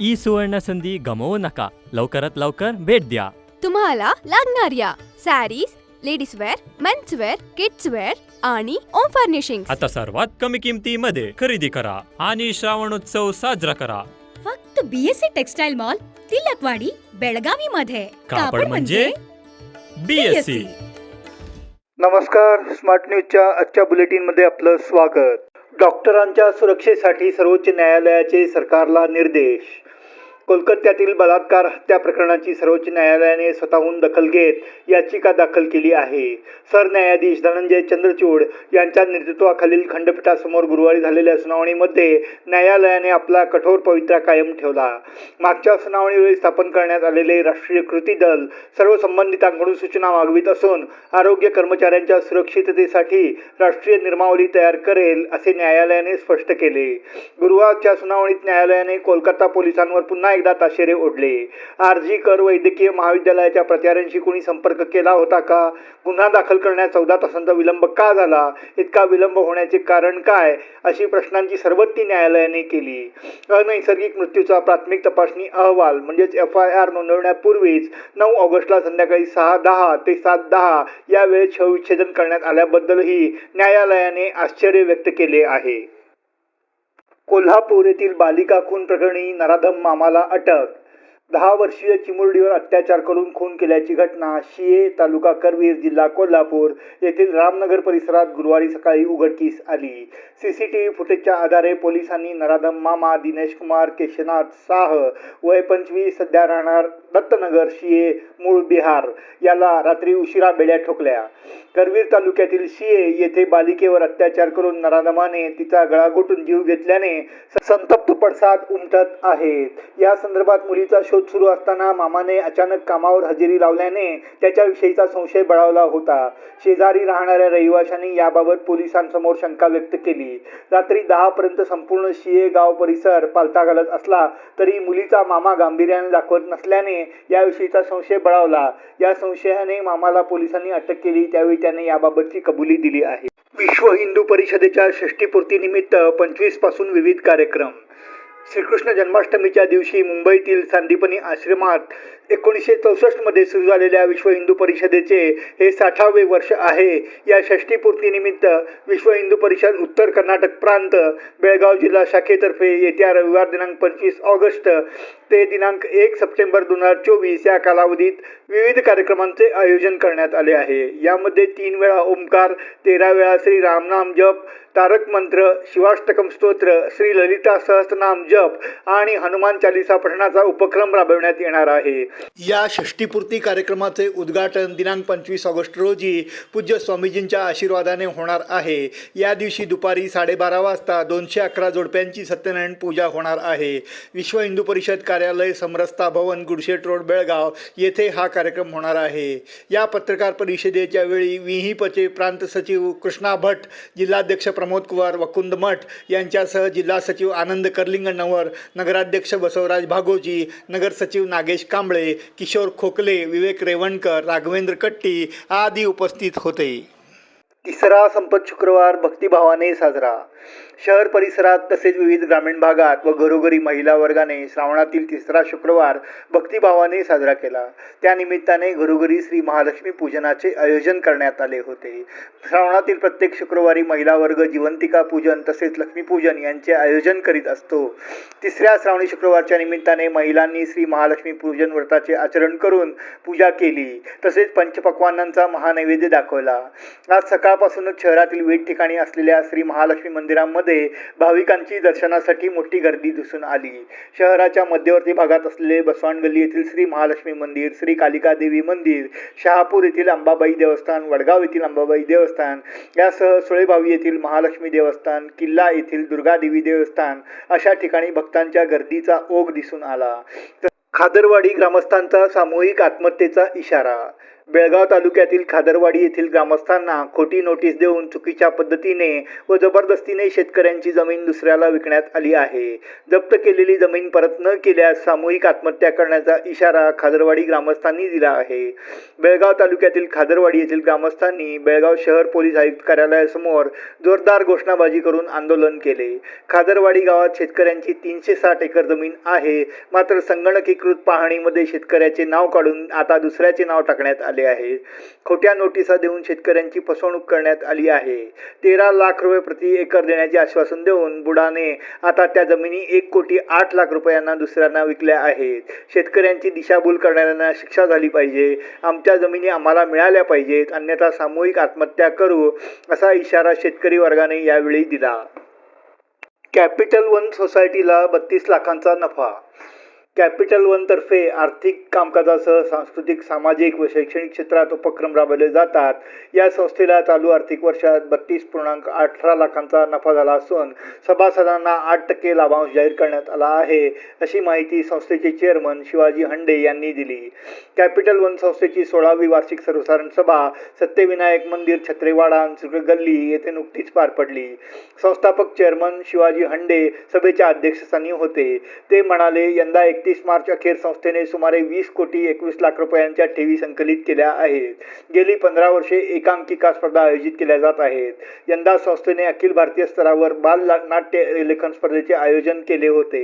E सुवर्ण संधी गमवू नका. लवकरात लवकर भेट द्या. तुम्हाला लागणाऱ्या sarees ladies wear men's wear kids wear आणि ओम फर्निशिंग आता सर्वात कमी किमतीमध्ये खरेदी करा आणि श्रावणोत्सव साजरा करा. फक्त BSC textile mall Tilakwadi Belagavi मध्ये कापड म्हणजे बीएससी नमस्कार स्मार्ट न्यूजच्या आजच्या बुलेटिनमध्ये आपलं स्वागत. डॉक्टरांच्या सुरक्षेसाठी सर्वोच्च न्यायालयाचे सरकारला निर्देश. कोलकात्यातील बलात्कार हत्या प्रकरणाची सर्वोच्च न्यायालयाने स्वतःहून दखल घेत याचिका दाखल केली आहे. सरन्यायाधीश धनंजय चंद्रचूड यांच्या नेतृत्वाखालील खंडपीठासमोर गुरुवारी झालेल्या सुनावणीमध्ये न्यायालयाने आपला कठोर पवित्रा कायम ठेवला. मागच्या सुनावणीवेळी स्थापन करण्यात आलेले राष्ट्रीय कृती दल सर्व संबंधितांकडून सूचना मागवित असून आरोग्य कर्मचाऱ्यांच्या सुरक्षिततेसाठी राष्ट्रीय निर्मावली तयार करेल असे न्यायालयाने स्पष्ट केले. गुरुवारच्या सुनावणीत न्यायालयाने कोलकाता पोलिसांवर पुन्हा एकदा ताशेरे ओढले. आरजी कर वैद्यकीय महाविद्यालयाच्या प्राचार्यांशी कोणी संपर्क केला होता का? गुन्हा दाखल करण्यात चौदा तासांचा विलंब का झाला? इतका विलंब होण्याचे कारण काय? अशी प्रश्नांची सरबत्ती न्यायालयाने केली. अनैसर्गिक मृत्यूचा प्राथमिक तपासणी अहवाल म्हणजेच एफ आय आर नोंदवण्यापूर्वीच नऊ ऑगस्टला संध्याकाळी सहा दहा ते सात दहा या वेळेत शवविच्छेदन करण्यात आल्याबद्दलही न्यायालयाने आश्चर्य व्यक्त केले आहे. कोल्हापूर येथील बालिका खून प्रकरणी नराधम मामाला अटक दहा वर्षीय चिमुरडीवर अत्याचार करून खून केल्याची घटना शिये तालुका करवीर जिल्हा कोल्हापूर येथील रामनगर परिसरात गुरुवारी सकाळी उघडकीस आली. सीसीटीव्ही फुटेजच्या आधारे पोलिसांनी नराधम मामा दिनेश कुमार केशनाथ साह वय पंचवीस सध्या राहणार दत्तनगर शिये मूळ बिहार. याला रात्री उशिरा बेड्या ठोकल्या. करवीर तालुक्यातील शिये येथे बालिकेवर अत्याचार करून नराधमाने तिचा गळा घोटून जीव घेतल्याने संतप्त पडसाद उमटत आहेत. या संदर्भात मुलीचा शोध सुरू असताना मामाने अचानक कामावर हजेरी लावल्याने त्याच्याविषयीचा संशय बळावला होता. शेजारी राहणाऱ्या रहिवाशांनी याबाबत पोलिसांसमोर शंका व्यक्त केली. रात्री दहापर्यंत संपूर्ण शिये गाव परिसर पालथा घालत असला तरी मुलीचा मामा गांभीर्याने दाखवत नसल्याने याविषयीचा संशय बळावला. या संशयाने मामाला पोलिसांनी अटक केली. त्यावेळी त्याने याबाबतची कबुली दिली आहे. विश्व हिंदू परिषदेच्या षष्टीपूर्तीनिमित्त पंचवीसपासून विविध कार्यक्रम श्रीकृष्ण जन्माष्टमीच्या दिवशी मुंबईतील सांदीपनी आश्रमात एकोणीसशे चौसष्टमध्ये सुरू झालेल्या विश्व हिंदू परिषदेचे हे साठावे वर्ष आहे. या षष्टीपूर्तीनिमित्त विश्व हिंदू परिषद उत्तर कर्नाटक प्रांत बेळगाव जिल्हा शाखेतर्फे येत्या रविवार दिनांक पंचवीस ऑगस्ट ते दिनांक एक सप्टेंबर दोन हजार चोवीस या कालावधीत विविध कार्यक्रमांचे आयोजन करण्यात आले आहे. यामध्ये तीन वेळा ओंकार तेरा वेळा श्री रामनाम जप तारक मंत्र शिवाष्टकम स्तोत्र श्री ललिता सहस्त्रनाम जप आणि हनुमान चालिसा पठणाचा उपक्रम राबविण्यात येणार आहे. या षष्टीपूर्ती कार्यक्रमाचे उद्घाटन दिनांक पंचवीस ऑगस्ट रोजी पूज्य स्वामीजींच्या आशीर्वादाने होणार आहे. या दिवशी दुपारी साडेबारा वाजता दोनशे अकरा जोडप्यांची सत्यनारायण पूजा होणार आहे. विश्व हिंदू परिषद कार्यालय समरस्ता भवन गुडशेट रोड बेळगाव येथे हा कार्यक्रम होणार आहे. या पत्रकार परिषदेच्या वेळी विहिपचे प्रांत सचिव कृष्णा भट जिल्हाध्यक्ष प्रमोद कुमार वकुंद मठ यांच्यासह जिल्हा सचिव आनंद कर्लिंग नगराध्यक्ष बसवराज भागोजी नगर सचिव नागेश कांबळे किशोर खोकले विवेक रेवणकर राघवेंद्र कट्टी आदी उपस्थित होते. तिसरा संपत शुक्रवार भक्तिभावाने साजरा. शहर परिसरात तसेच विविध ग्रामीण भागात व घरोघरी महिला वर्गाने श्रावणातील तिसरा शुक्रवार भक्तिभावाने साजरा केला. त्यानिमित्ताने घरोघरी श्री महालक्ष्मी पूजनाचे आयोजन करण्यात आले होते. श्रावणातील प्रत्येक शुक्रवारी महिला वर्ग जिवंतिका पूजन तसेच लक्ष्मीपूजन यांचे आयोजन करीत असतो. तिसऱ्या श्रावणी शुक्रवारच्या निमित्ताने महिलांनी श्री महालक्ष्मी पूजन व्रताचे आचरण करून पूजा केली. तसेच पंचपक्वानांचा महानैवेद्य दाखवला. आज सकाळपासूनच शहरातील विविध ठिकाणी असलेल्या श्री महालक्ष्मी मंदिर मंदिरांमध्ये भाविकांची दर्शनासाठी मोठी गर्दी दिसून आली. शहराच्या मध्यवर्ती भागात असलेले बसवान गल्ली येथील श्री महालक्ष्मी मंदिर श्री कालिका देवी मंदिर शहापूर येथील अंबाबाई देवस्थान वडगाव येथील अंबाबाई देवस्थान यासह सुळेभावी येथील महालक्ष्मी देवस्थान किल्ला येथील दुर्गादेवी देवस्थान अशा ठिकाणी भक्तांच्या गर्दीचा ओघ दिसून आला. खादरवाडी ग्रामस्थांचा सामूहिक आत्महत्येचा इशारा बेळगाव तालुक्यातील खादरवाडी येथील ग्रामस्थांना खोटी नोटीस देऊन चुकीच्या पद्धतीने व जबरदस्तीने शेतकऱ्यांची जमीन दुसऱ्याला विकण्यात आली आहे. जप्त केलेली जमीन परत न केल्यास सामूहिक आत्महत्या करण्याचा इशारा खादरवाडी ग्रामस्थांनी दिला आहे. बेळगाव तालुक्यातील खादरवाडी येथील ग्रामस्थांनी बेळगाव शहर पोलीस आयुक्त कार्यालयासमोर जोरदार घोषणाबाजी करून आंदोलन केले. खादरवाडी गावात शेतकऱ्यांची तीनशे साठ एकर जमीन आहे. मात्र संगणकीकृत पाहणीमध्ये शेतकऱ्याचे नाव काढून आता दुसऱ्याचे नाव टाकण्यात आले आले आहे. खोट्या नोटिसा देऊन शेतकऱ्यांची फसवणूक करण्यात आली आहे. तेरा लाख रुपये प्रति एकर देण्याचे आश्वासन देऊन बुडाने आता त्या जमिनी एक कोटी आठ लाख रुपयांना दुसऱ्यांना विकल्या आहेत. शेतकऱ्यांची दिशाभूल करणाऱ्यांना शिक्षा झाली पाहिजे. आमच्या जमिनी आम्हाला मिळाल्या पाहिजेत. अन्यथा सामूहिक आत्महत्या करू असा इशारा शेतकरी वर्गाने यावेळी दिला. कॅपिटल वन सोसायटीला बत्तीस लाखांचा नफा कॅपिटल वनतर्फे आर्थिक कामकाजासह सांस्कृतिक सामाजिक व शैक्षणिक क्षेत्रात उपक्रम राबवले जातात. या संस्थेला चालू आर्थिक वर्षात बत्तीस पूर्णांक अठरा लाखांचा नफा झाला असून सभासदांना आठ टक्के लाभांश जाहीर करण्यात आला आहे अशी माहिती संस्थेचे चेअरमन शिवाजी हंडे यांनी दिली. कॅपिटल वन संस्थेची सोळावी वार्षिक सर्वसाधारण सभा सत्यविनायक मंदिर छत्रेवाडा गल्ली येथे नुकतीच पार पडली. संस्थापक चेअरमन शिवाजी हंडे सभेच्या अध्यक्षस्थानी होते. ते म्हणाले यंदा एक एकतीस मार्च अखेर संस्थेने सुमारे वीस कोटी एकवीस लाख रुपयांच्या ठेवी संकलित केल्या आहेत. गेली पंधरा वर्षे एकांकिका स्पर्धा आयोजित केल्या जात आहेत. यंदा संस्थेने अखिल भारतीय स्तरावर बाल नाट्य लेखन स्पर्धेचे आयोजन केले होते.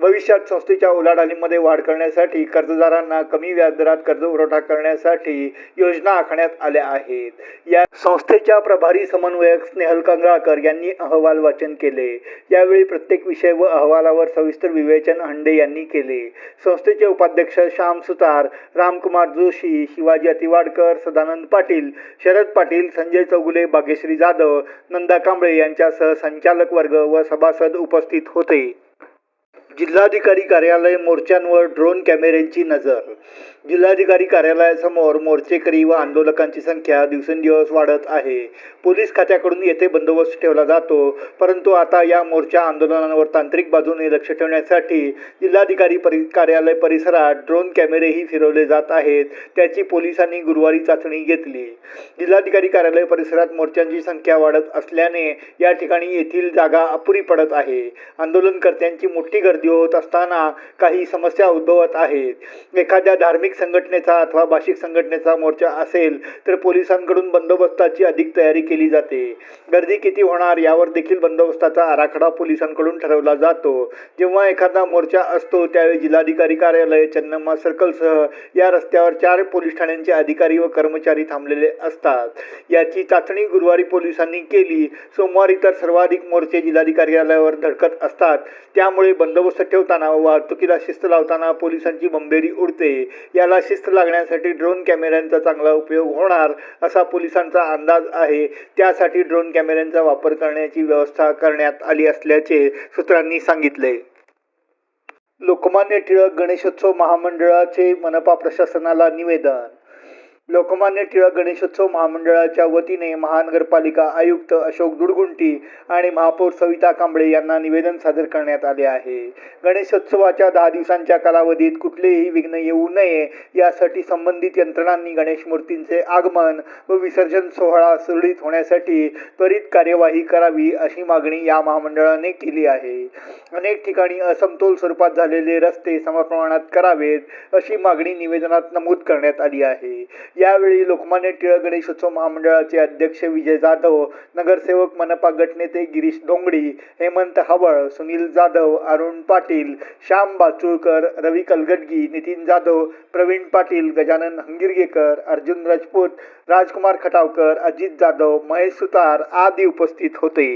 भविष्यात संस्थेच्या उलाढालीमध्ये वाढ करण्यासाठी कर्जदारांना कमी व्याजदरात कर्ज पुरवठा करण्यासाठी योजना आखण्यात आल्या आहेत. या संस्थेच्या प्रभारी समन्वयक स्नेहल कंगळाकर यांनी अहवाल वाचन केले. यावेळी प्रत्येक विषय व अहवालावर सविस्तर विवेचन हंडे यांनी केले. संस्थेचे उपाध्यक्ष श्याम सुतार रामकुमार जोशी शिवाजी अतिवाडकर सदानंद पाटील शरद पाटील संजय चौगुले भाग्यश्री जाधव नंदा कांबळे यांच्यासह संचालक वर्ग व सभासद उपस्थित होते. जिल्हाधिकारी कार्यालय मोर्चांवर ड्रोन कॅमेऱ्यांची नजर जिल्हाधिकारी कार्यालयासमोर मोर्चेकरी व आंदोलकांची संख्या दिवसेंदिवस वाढत आहे. पोलीस खात्याकडून येथे बंदोबस्त ठेवला जातो परंतु आता या मोर्चा आंदोलनांवर तांत्रिक बाजूने लक्ष ठेवण्यासाठी जिल्हाधिकारी परि कार्यालय परिसरात ड्रोन कॅमेरेही फिरवले जात आहेत त्याची पोलिसांनी गुरुवारी चाचणी घेतली. जिल्हाधिकारी कार्यालय परिसरात मोर्चांची संख्या वाढत असल्याने या ठिकाणी येथील जागा अपुरी पडत आहे. आंदोलनकर्त्यांची मोठी गर्दी होत असताना काही समस्या उद्भवत आहेत. एखाद्या धार्मिक संघटनेचा अथवा भाषिक संघटनेचा मोर्चा असेल तर पोलिसांकडून बंदोबस्ताची अधिक तयारी केली जाते. गर्दी किती होणार यावर देखील बंदोबस्ताचा आराखडा पोलिसांकडून ठरवला जातो. जेव्हा एखादा मोर्चा असतो त्यावेळी जिल्हाधिकारी कार्यालय चन्नम्मा सर्कलसह या रस्त्यावर चार पोलीस ठाण्यांचे अधिकारी व कर्मचारी थांबलेले असतात. याची चाचणी गुरुवारी पोलिसांनी केली. सोमवारी तर सर्वाधिक मोर्चे जिल्हाधिकारी कार्यालयावर धडकत असतात. त्यामुळे बंदोबस्त ठेवताना वाहतुकीला शिस्त लावताना पोलिसांची बंबेरी उडते. याला शिस्त लागण्यासाठी ड्रोन कॅमेऱ्यांचा चांगला उपयोग होणार असा पोलिसांचा अंदाज आहे. त्यासाठी ड्रोन कॅमेऱ्यांचा वापर करण्याची व्यवस्था करण्यात आली असल्याचे सूत्रांनी सांगितले. लोकमान्य टिळक गणेशोत्सव महामंडळाचे मनपा प्रशासनाला निवेदन. लोकमान्य टिळक गणेशोत्सव महामंडळाच्या वतीने महानगरपालिका आयुक्त अशोक दुडगुंटी आणि महापौर सविता कांबळे यांना निवेदन सादर करण्यात आले आहे. गणेशोत्सवाच्या दहा दिवसांच्या कालावधीत कुठलेही विघ्न येऊ नये यासाठी संबंधित यंत्रणांनी गणेश मूर्तींचे आगमन व विसर्जन सोहळा सुरळीत होण्यासाठी त्वरित कार्यवाही करावी अशी मागणी या महामंडळाने केली आहे. अनेक ठिकाणी असमतोल स्वरूपात झालेले रस्ते समप्रमाणात करावेत अशी मागणी निवेदनात नमूद करण्यात आली आहे. यावेळी लोकमान्य टिळक गणेशोत्सव महामंडळाचे अध्यक्ष विजय जाधव नगरसेवक मनपा गटनेते गिरीश डोंगडी हेमंत हवळ सुनील जाधव अरुण पाटील श्याम बाचुळकर रवी कलगटगी नितीन जाधव प्रवीण पाटील गजानन हंगिरगेकर अर्जुन राजपूत राजकुमार खटावकर अजित जाधव महेश सुतार आदी उपस्थित होते.